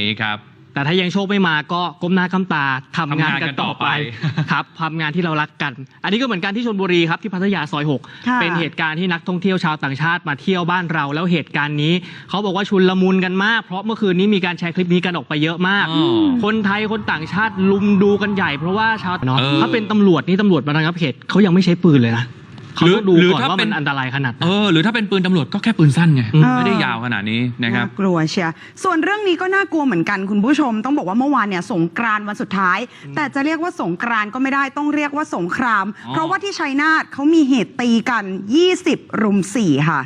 นี้ครับ แต่ถ้ายังโชคไม่มาก็ก้มหน้าก้มตาทำงานกันต่อไปทำงานกันต่อไปครับทำงานที่เรารักกัน อันนี้ก็เหมือนกันที่ชลบุรีครับที่พัทยาซอยค่ะ6เป็นเหตุการณ์ที่นักท่องเที่ยวชาวต่างชาติมาเที่ยวบ้านเรา แล้วเหตุการณ์นี้ เขาบอกว่าชุนลมุนกันมาก เพราะเมื่อคืนนี้มีการแชร์คลิปนี้กันออกไปเยอะมาก อ๋อคนไทยคนต่างชาติลุมดูกันใหญ่เพราะว่าชาวเนาะเออ ถ้าเป็นตำรวจนี่ตำรวจมาระงับเหตุเขายังไม่ใช้ปืนเลยนะ เขาต้องดูหรือก่อนถ้าว่าเป็มันนอันตรายขนาดไหน เออหรือถ้าเป็นปืนตำรวจก็แค่ปืนสั้นไงอืม ไม่ได้ยาวขนาดนี้นะครับน่ากลัวเชียร์ส่วนเรื่องนี้ก็น่ากลัวเหมือนกันคุณผู้ชม ต้องบอกว่าเมื่อวานเนี่ยสงกรานต์วันสุดท้าย แต่จะเรียกว่าสงกรานต์ก็ไม่ได้ต้องเรียกว่าสงคราม อ๋อ เพราะว่าที่ชัยนาทเขามีเหตุตีกัน 20 รุม 4 ค่ะ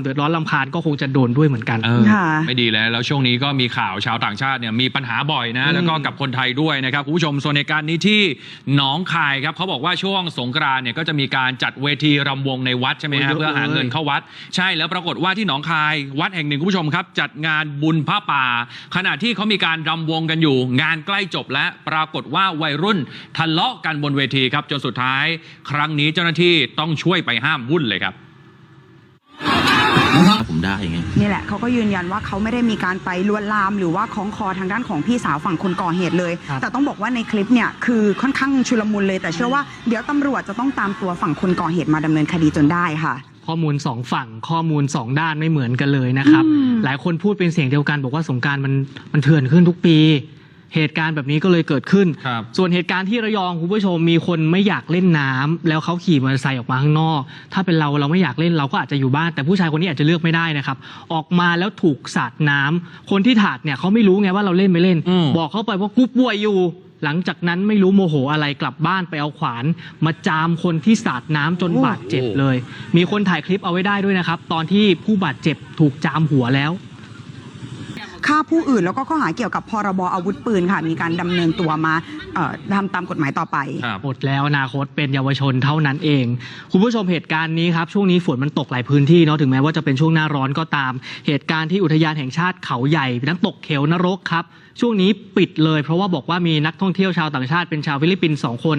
ความเดือดร้อนลำคาญก็คงจะโดนด้วยเหมือนกัน เออค่ะ ไม่ดีแล้วแล้วช่วงนี้ก็มีข่าวชาวต่างชาติเนี่ยมีปัญหาบ่อยนะ แล้วก็กับคนไทยด้วยนะครับคุณผู้ชมส่วนในการนี้ที่หนองคายครับเขาบอกว่าช่วงสงกรานต์เนี่ยก็จะมีการจัดเวทีรำวงในวัดใช่ไหมโอ้ฮะเยอะ เพื่อหาเงินเลยเข้าวัด ใช่แล้วปรากฏว่าที่หนองคายวัดแห่งหนึ่งคุณผู้ชมครับ จัดงานบุญพระป่า ขณะที่เขามีการรำวงกันอยู่ งานใกล้จบแล้ว ปรากฏว่าวัยรุ่นทะเลาะกันบนเวทีครับจนสุดท้าย ครั้งนี้เจ้าหน้าที่ต้องช่วยไปห้ามวุ่นเลยครับ ผมได้ไงนี่แหละเขาก็ยืนยันว่าเขาไม่ได้มีการไปลวนลามหรือว่าคล้องคอทางด้านของพี่สาวฝั่งคนก่อเหตุเลยครับแต่ต้องบอกว่าในคลิปเนี่ยคือค่อนข้างชุลมุนเลย แต่เชื่อว่าเดี๋ยวตำรวจจะต้องตามตัวฝั่งคนก่อเหตุมาดำเนินคดีจนได้ค่ะ ข้อมูลสองฝั่งข้อมูลสองด้านไม่เหมือนกันเลยนะครับอืมหลายคนพูดเป็นเสียงเดียวกันบอกว่าสงกรารมันมันเถื่อนขึ้นทุกปี เหตุการณ์แบบนี้ก็เลยเกิดขึ้น ครับส่วนเหตุการณ์ที่ระยองคุณผู้ชมมีคนไม่อยากเล่นน้ำแล้วเขาขี่มอเตอร์ไซค์ออกมาข้างนอก ถ้าเป็นเราเราไม่อยากเล่นเราก็อาจจะอยู่บ้าน แต่ผู้ชายคนนี้อาจจะเลือกไม่ได้นะครับ ออกมาแล้วถูกสาดน้ำคนที่ถาดเนี่ยเขาไม่รู้ไงว่าเราเล่นไม่เล่น อืม บอกเขาไปว่ากูป่วยอยู่ หลังจากนั้นไม่รู้โมโหอะไรกลับบ้านไปเอาขวาน มาจามคนที่สาดน้ำจนบาดเจ็บเลย มีคนถ่ายคลิปเอาไว้ได้ด้วยนะครับ ตอนที่ผู้บาดเจ็บถูกจามหัวแล้ว ฆ่าผู้อื่นแล้วก็ข้อหาเกี่ยวกับพรบอาวุธปืนค่ะ มีการดำเนินตัวมาเอ่อทำตามกฎหมายต่อไป ครับ หมดแล้วอนาคตเป็นเยาวชนเท่านั้นเอง คุณผู้ชมเหตุการณ์นี้ครับ ช่วงนี้ฝนมันตกหลายพื้นที่เนาะถึงแม้ว่าจะเป็นช่วงหน้าร้อนก็ตาม เหตุการณ์ที่อุทยานแห่งชาติเขาใหญ่น้ำตกเขวนรกครับ ช่วงนี้ปิดเลย เพราะว่าบอกว่ามีนักท่องเที่ยวชาวต่างชาติเป็นชาวฟิลิปปินส์สองคน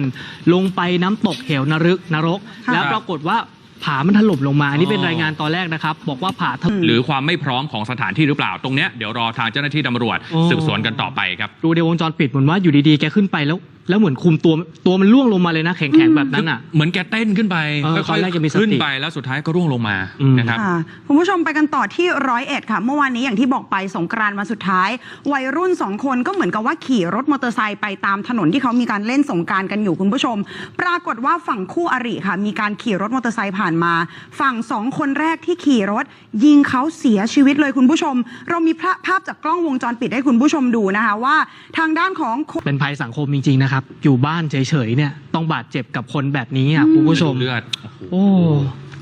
ลงไปน้ำตกเขวนรึกนรก แล้วปรากฏว่า ผามันถล่มลงมา อันนี้เป็นอ๋อรายงานตอนแรกนะครับ บอกว่าผาถล่ม หรือความไม่พร้อมของสถานที่หรือเปล่า ตรงเนี้ยเดี๋ยวรอทางเจ้าหน้าที่ตำรวจ โอ้ สืบสวนกันต่อไปครับ ดูในวงจรปิดเหมือนว่าอยู่ดีๆ แกขึ้นไปแล้วแล้วเหมือนคุมตัวตัวมันล่วงลงมาเลยนะแข็งๆแบบนั้นอะ เหมือนแกเต้นขึ้นไปเออค่อยตอนแรกจะมีสติขึ้นไปแล้วสุดท้ายก็ร่วงลงมาอืมนะครับ ค่ะคุณผู้ชมไปกันต่อที่ร้อยเอ็ดค่ะ เมื่อวานนี้อย่างที่บอกไปสงกรานต์วันสุดท้าย วัยรุ่นสองคนก็เหมือนกับว่าขี่รถมอเตอร์ไซค์ไปตามถนนที่เขามีการเล่นสงกรารกันอยู่คุณผู้ชม ปรากฏว่าฝั่งคู่อริค่ะ มีการขี่รถมอเตอร์ไซค์ผ่านมา ฝั่งสองคนแรกที่ขี่รถ ยิงเขาเสียชีวิตเลยคุณผู้ชม เรามีภาพภาพจากกล้องวงจรปิดให้คุณผู้ชมดูนะคะว่า ทางด้านของ เป็นภัยสังคมจริงๆนะครับ อยู่บ้านเฉยๆเนี่ยต้องบาดเจ็บกับคนแบบนี้อะคุณผู้ชม เลือดโอ้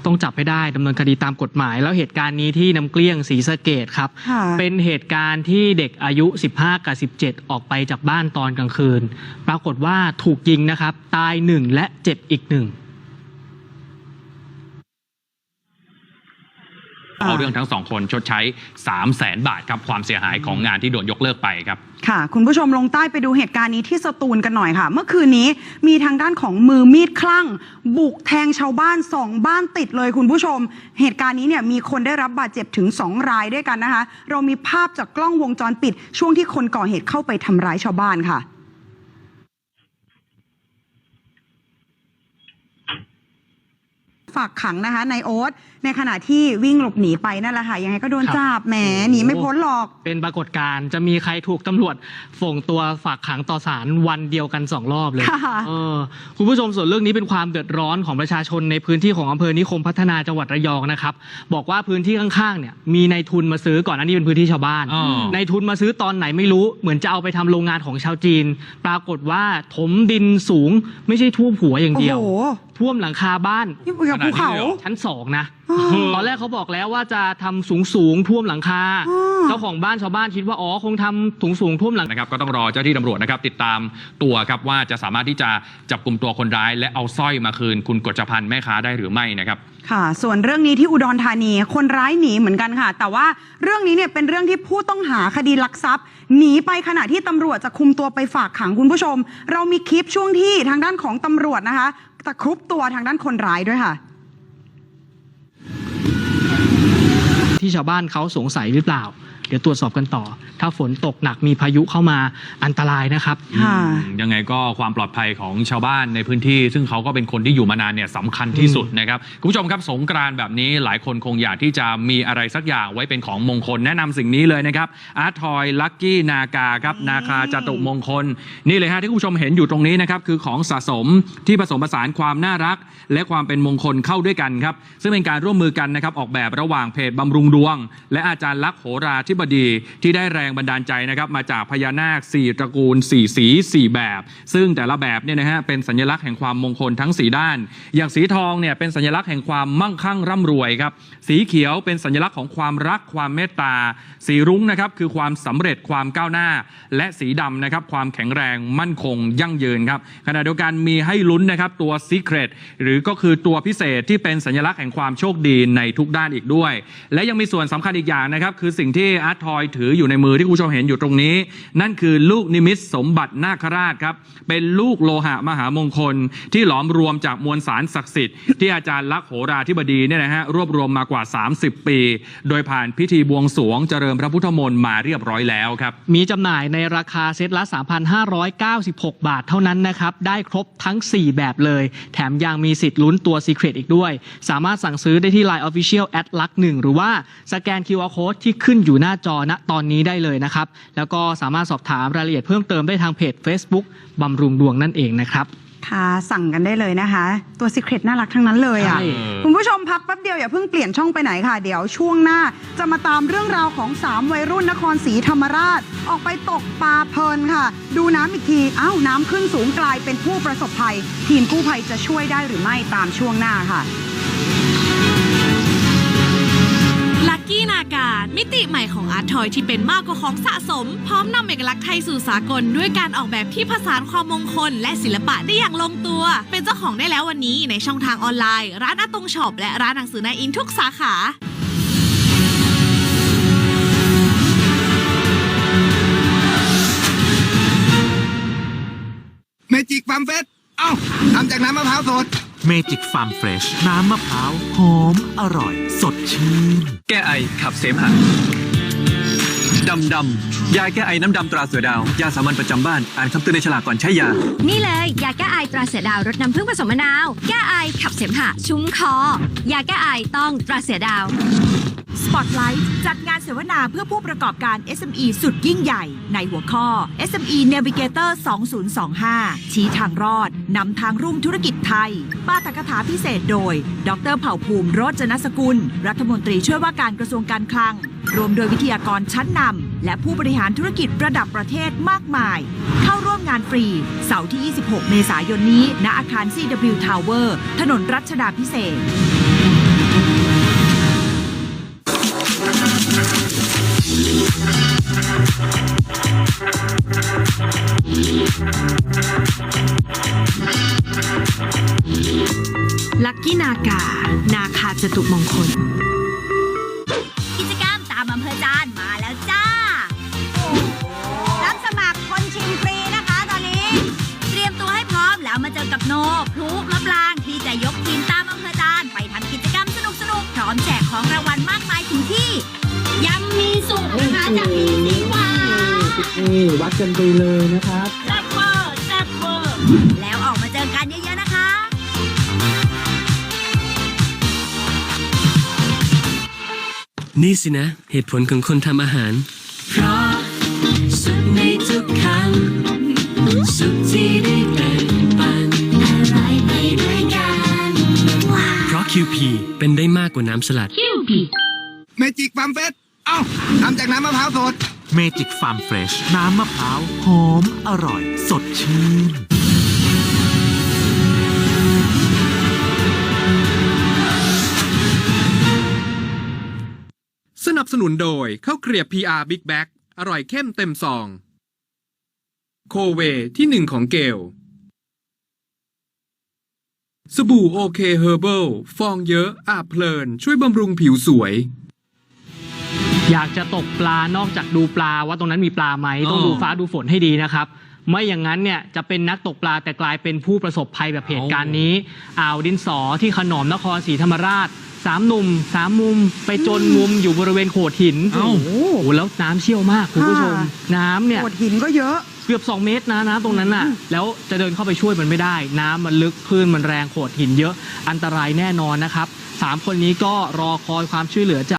ต้องจับให้ได้ดำเนินคดีตามกฎหมาย แล้วเหตุการณ์นี้ที่น้ำเกลี้ยงศรีสะเกดครับ ค่ะ เป็นเหตุการณ์ที่เด็กอายุ 15 กับ 17 ออกไปจากบ้านตอนกลางคืน ปรากฏว่าถูกยิงนะครับ ตายหนึ่งและเจ็บอีกหนึ่ง เอาเรื่องทั้งสองคนชดใช้ 3 0 0แสนบาทครับความเสียหายของงานที่โดนยกเลิกไปครับ ค่ะ คุณผู้ชมลงใต้ไปดูเหตุการณ์นี้ที่สตูลกันหน่อยค่ะ เมื่อคืนนี้มีทางด้านของมือมีดคลั่ง บุกแทงชาวบ้านสองบ้านติดเลยคุณผู้ชม เหตุการณ์นี้เนี่ยมีคนได้รับบาดเจ็บถึง 2 รายด้วยกันนะคะ เรามีภาพจากกล้องวงจรปิด ช่วงที่คนก่อเหตุเข้าไปทำร้ายชาวบ้านค่ะ ฝากขังนะคะในโอ๊ตในขณะที่วิ่งหลบหนีไปนั่นแหละค่ะยังไงก็โดนครับจับแหมหนีไม่พ้นหรอก เป็นปรากฏการณ์จะมีใครถูกตำรวจส่งตัวฝากขังต่อศาลวันเดียวกันสองรอบเลยค่ะเออคุณผู้ชมส่วนเรื่องนี้เป็นความเดือดร้อนของประชาชนในพื้นที่ของอำเภอนิคมพัฒนาจังหวัดระยองนะครับ บอกว่าพื้นที่ข้างๆเนี่ยมีนายทุนมาซื้อก่อนอันนี้เป็นพื้นที่ชาวบ้านอ๋อ นายทุนมาซื้อตอนไหนไม่รู้เหมือนจะเอาไปทำโรงงานของชาวจีน ปรากฏว่าถมดินสูงไม่ใช่ท่วมหัวอย่างโอ้เดียว โห ท่วมหลังคาบ้านนี่กับภูเขาขนาดนี้เลยเหรอ ชั้นสองนะ ตอนแรกเขาบอกแล้วว่าจะทำสูงสูงๆท่วมหลังคาอ๋อเจ้าของบ้านชาวบ้านคิดว่า อ๋อ คงทำสูงสูงๆท่วมหลัง นะครับก็ต้องรอเจ้าที่ตำรวจนะครับติดตามตัวครับว่าจะสามารถที่จะจับกลุ่มตัวคนร้าย และเอาสร้อยมาคืนคุณกฎจพันธ์แม่ค้าได้หรือไม่นะครับ ค่ะ ส่วนเรื่องนี้ที่อุดรธานี คนร้ายหนีเหมือนกันค่ะ แต่ว่าเรื่องนี้เนี่ยเป็นเรื่องที่ผู้ต้องหาคดีลักทรัพย์ หนีไปขณะที่ตำรวจจะคุมตัวไปฝากขังคุณผู้ชม เรามีคลิปช่วงที่ทางด้านของตำรวจนะคะตะครุบตัวทางด้านคนร้ายด้วยค่ะ ที่ชาวบ้านเขาสงสัยหรือเปล่า เดี๋ยวตรวจสอบกันต่อ ถ้าฝนตกหนักมีพายุเข้ามาอันตรายนะครับ ค่ะ อืมยังไงก็ความปลอดภัยของชาวบ้านในพื้นที่ ซึ่งเขาก็เป็นคนที่อยู่มานานเนี่ยสำคัญที่สุดนะครับคุณผู้ชมครับสงกรานต์แบบนี้หลายคนคงอยากที่จะมีอะไรสักอย่างไว้เป็นของมงคล แนะนำสิ่งนี้เลยนะครับอาร์ทอยลัคกี้นากาครับนี่นาคาจตุมงคล นี่เลยฮะที่คุณผู้ชมเห็นอยู่ตรงนี้นะครับคือของสะสมที่ผสมผสานความน่ารัก และความเป็นมงคลเข้าด้วยกันครับซึ่งเป็นการร่วมมือกันนะครับออกแบบระหว่างเพจบำรุงดวง และอาจารย์ลักษณ์โหราธิบดีที่ได้แรงบันดาลใจนะครับมาจากพญานาค 4 ตระกูล 4 สี 4 แบบ ซึ่งแต่ละแบบเนี่ยนะฮะเป็นสัญลักษณ์แห่งความมงคลทั้ง 4 ด้าน อย่างสีทองเนี่ยเป็นสัญลักษณ์แห่งความมั่งคั่งร่ำรวยครับสีเขียวเป็นสัญลักษณ์ของความรักความเมตตา สีรุ้งนะครับคือความสำเร็จความก้าวหน้า และสีดำนะครับความแข็งแรงมั่นคงยั่งยืนครับขณะเดียวกันมีให้ลุ้นนะครับตัว Secret หรือก็คือตัวพิเศษที่เป็นสัญลักษณ์แห่งความโชคดีในทุกด้านอีกด้วย และยังมีส่วนสำคัญอีกอย่างนะครับคือสิ่งที่อาร์ตทอยถืออยู่ในมือที่คุณผู้ชมเห็นอยู่ตรงนี้ นั่นคือลูกนิมิตสมบัตินาคราชครับ เป็นลูกโลหะมหามงคล ที่หลอมรวมจากมวลสารศักดิ์สิทธิ์ที่อาจารย์ลักษ์โหราธิบดีเนี่ยนะฮะรวบรวมมากว่า 30 ปี โดยผ่านพิธีบวงสรวงเจริญพระพุทธมนต์มาเรียบร้อยแล้วครับ มีจำหน่ายในราคาเซตละ 3,596 บาทเท่านั้นนะครับ ได้ครบทั้ง 4 แบบเลย แถมยังมีสิทธิ์ลุ้นตัว Secret อีกด้วย สามารถสั่งซื้อได้ที่ Line Official แอดลักหนึ่งหรือว่าสแกน QR Code ที่ขึ้นอยู่หน้าจอณตอนนี้ได้เลยนะครับ แล้วก็สามารถสอบถามรายละเอียดเพิ่มเติมได้ทางเพจ Facebook บำรุงดวงนั่นเองนะครับค่ะสั่งกันได้เลยนะคะ ตัว Secret น่ารักทั้งนั้นเลยอะใช่คุณผู้ชมพักแป๊บเดียวอย่าเพิ่งเปลี่ยนช่องไปไหนค่ะ เดี๋ยวช่วงหน้าจะมาตามเรื่องราวของ 3 วัยรุ่นนครศรีธรรมราช ออกไปตกปลาเพลินค่ะ ดูน้ำอีกทีอ้าวน้ำขึ้นสูงกลายเป็นผู้ประสบภัย ทีมกู้ภัยจะช่วยได้หรือไม่ตามช่วงหน้าค่ะ ลักกี้นาการมิติใหม่ของอาร์ตทอยที่เป็นมากกว่าของสะสม พร้อมนำเอกลักษณ์ไทยสู่สากล ด้วยการออกแบบที่ผสานความมงคล และศิลปะได้อย่างลงตัว เป็นเจ้าของได้แล้ววันนี้ในช่องทางออนไลน์ ร้านอาตงช็อปและร้านหนังสือนายอินทุกสาขาเมจิกฟาร์มเฟสเอ้าทำจากน้ำมะพร้าวสด เมจิกฟาร์มเฟรชน้ำมะพร้าว หอม อร่อย สดชื่น แก้ไอขับเสมหะดำดำยาแก้ไอน้ำดำตราเสือดาว ยาสามัญประจำบ้าน อ่านคำเตือนในฉลากก่อนใช้ยา นี่เลย ยาแก้ไอตราเสือดาวรสน้ำผึ้งผสมมะนาว แก้ไอขับเสมหะชุ่มคอ ยาแก้ไอต้องตราเสือดาว Spotlight จัดงานเสวนาเพื่อผู้ประกอบการ SME สุดยิ่งใหญ่ ในหัวข้อ SME Navigator 2025 ชี้ทางรอด นำทางรุ่งธุรกิจไทย ป้าตกถาพิเศษโดย ดรเผ่าภูมิโรจนสกุล รัฐมนตรีช่วยว่าการกระทรวงการคลัง รวมโดยวิทยากรชั้นนำและผู้บริหารธุรกิจระดับประเทศมากมาย เข้าร่วมงานฟรี เสาร์ที่ 26 เมษายนนี้ ณอาคาร CW Tower ถนนรัชดาพิเศษ ลักกี้นากา นาคาจตุมงคล กิจกรรมตามอำเภอจานมาแล้วจ้า รับสมัครคนชิมฟรีนะคะตอนนี้ เตรียมตัวให้พร้อมแล้วมาเจอกับโนพลุมะปรางที่จะยกทีมตามอำเภอจานไปทำกิจกรรมสนุกๆพร้อมแจกของรางวัลมากมายถึงที่ยำมีสุขนะคะจากพี่สีวา นี่วัดกันไปเลยนะครับ นี่สินะ เหตุผลของคนทำอาหาร เพราะสุขในทุกคำสุขที่ได้แบ่งปันอะไรไปด้วยกันเพราะ QP เป็นได้มากกว่าน้ำสลัดเมจิกฟาร์มเฟสเอ้าทำจากน้ำมะพร้าวสด เมจิกฟาร์มเฟรชน้ำมะพร้าว หอมอร่อย สดชื่น นับสนุนโดยข้าวเกรียบ PR Big Bag อร่อยเข้มเต็มซอง โคเวที่หนึ่งของเกล สบู่โอเคเฮอร์เบิลฟองเยอะอาบเพลิน ช่วยบำรุงผิวสวย อยากจะตกปลานอกจากดูปลาว่าตรงนั้นมีปลาไหมต้องอ๋อดูฟ้าดูฝนให้ดีนะครับ ไม่อย่างนั้นเนี่ยจะเป็นนักตกปลาแต่กลายเป็นผู้ประสบภัยแบบเหตุการณ์นี้อ่าวดินสอที่ขนอมนครศรีธรรมราช สามหนุ่มสามมุมไปจนมุมอยู่บริเวณโขดหินเอ้า โอ้โหแล้วน้ำเชี่ยวมากคุณผู้ชม ค่ะ น้ำเนี่ย โขดหินก็เยอะ เกือบ 2 เมตรนะน้ำตรงนั้นน่ะ แล้วจะเดินเข้าไปช่วยมันไม่ได้ น้ำมันลึกคลื่นมันแรงโขดหินเยอะอันตรายแน่นอนนะครับสามคนนี้ก็รอคอยความช่วยเหลือจาก